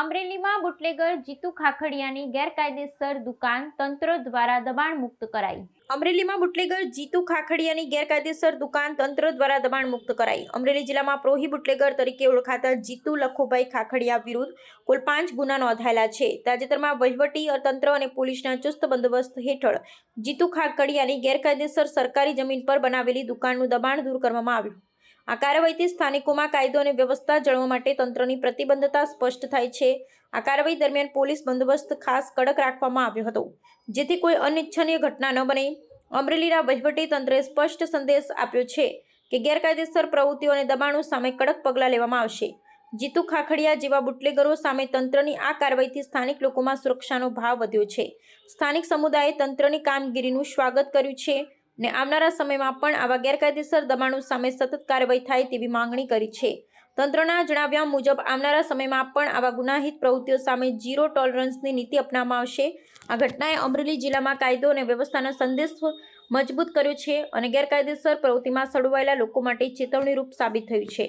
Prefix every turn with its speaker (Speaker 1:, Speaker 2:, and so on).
Speaker 1: અમરેલીમાં બુટલેગર જીતુ ખાખડિયાની ગેરકાયદેસર દુકાન તંત્ર દ્વારા દબાણ મુક્ત કરાઈ. અમરેલીમાં બુટલેગર જીતુ ખાખડિયાની ગેરકાયદેસર દુકાન તંત્ર દ્વારા દબાણ મુક્ત કરાઈ. અમરેલી જિલ્લામાં પ્રોહી બુટલેગર તરીકે ઓળખાતા જીતુ લખુભાઈ ખાખડિયા વિરુદ્ધ કુલ પાંચ ગુના નોંધાયેલા છે. તાજેતરમાં વહીવટી તંત્ર અને પોલીસના ચુસ્ત બંદોબસ્ત હેઠળ જીતુ ખાખડિયાની ગેરકાયદેસર સરકારી જમીન પર બનાવેલી દુકાનનું દબાણ દૂર કરવામાં આવ્યું. આ કાર્યવાહીથી સ્થાનિકોમાં કાયદો અને વ્યવસ્થા જળવા માટે તંત્રની પ્રતિબદ્ધતા સ્પષ્ટ થાય છે. આ કાર્યવાહી દરમિયાન પોલીસ બંદોબસ્ત ખાસ કડક રાખવામાં આવ્યો હતો, જેથી કોઈ અનિચ્છનીય ઘટના ન બને. અમરેલીના વહીવટી તંત્રે સ્પષ્ટ સંદેશ આપ્યો છે કે ગેરકાયદેસર પ્રવૃત્તિઓ અને દબાણો સામે કડક પગલાં લેવામાં આવશે. જીતુ ખાખડિયા જેવા બુટલેગરો સામે તંત્રની આ કાર્યવાહીથી સ્થાનિક લોકોમાં સુરક્ષાનો ભાવ વધ્યો છે. સ્થાનિક સમુદાયે તંત્રની કામગીરીનું સ્વાગત કર્યું છે. ને આવનારા સમયમાં પણ આવા ગેરકાયદેસર દબાણો સામે સતત કાર્યવાહી થાય તેવી માંગણી કરી છે. તંત્રના જણાવ્યા મુજબ આવનારા સમયમાં પણ આવા ગુનાહિત પ્રવૃત્તિઓ સામે ઝીરો ટોલરન્સની નીતિ અપનાવવામાં આવશે. આ ઘટનાએ અમરેલી જિલ્લામાં કાયદો અને વ્યવસ્થાનો સંદેશ મજબૂત કર્યો છે અને ગેરકાયદેસર પ્રવૃત્તિમાં સડવાયેલા લોકો માટે ચેતવણીરૂપ સાબિત થયું છે.